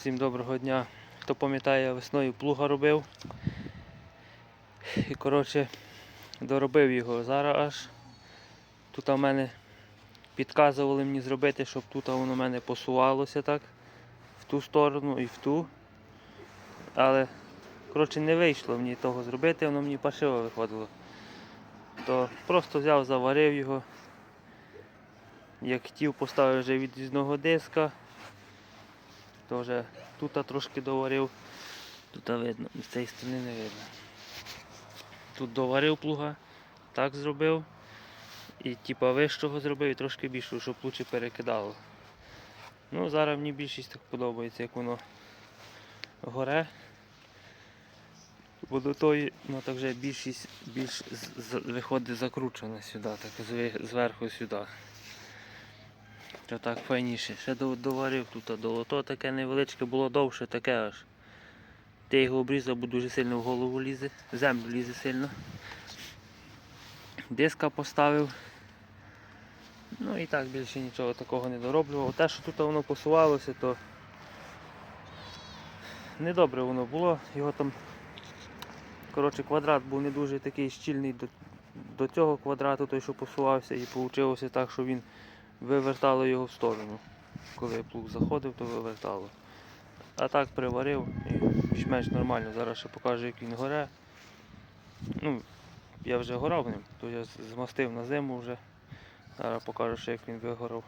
Всім доброго дня. Хто пам'ятає, я весною плуга робив. І коротше доробив його. Зараз аж тут у мене підказували мені зробити, щоб тут воно в мене посувалося так. В ту сторону і в ту. Але коротше не вийшло мені того зробити, воно мені паршиво виходило. То просто взяв, заварив його. Як хотів, поставив вже від різного диска. То вже тут трошки доварив. Тут видно, з цієї сторони не видно. Тут доварив плуга, так зробив. І типа вищого зробив і трошки більшого, щоб лучше перекидало. Ну, зараз мені більшість так подобається, як воно горе. Бо до тої, ну так вже більшість більш виходить закручена сюди, так зверху сюди. То так файніше. Ще доварив тут долото таке невеличке, було довше таке аж. Ти його обрізав, бо дуже сильно в голову лізе, в землю лізе сильно. Диска поставив. Ну і так більше нічого такого не дороблював. Те, що тут воно посувалося, то недобре воно було. Його там коротше, квадрат був не дуже такий щільний до, до цього квадрату, той, що посувався, і вийшло так, що він вивертало його в сторону. Коли плуг заходив, то вивертало. А так приварив і більш-менш нормально. Зараз ще покажу, як він горе. Ну, я вже горав ним, то я змастив на зиму вже. Зараз покажу ще, як він вигорав.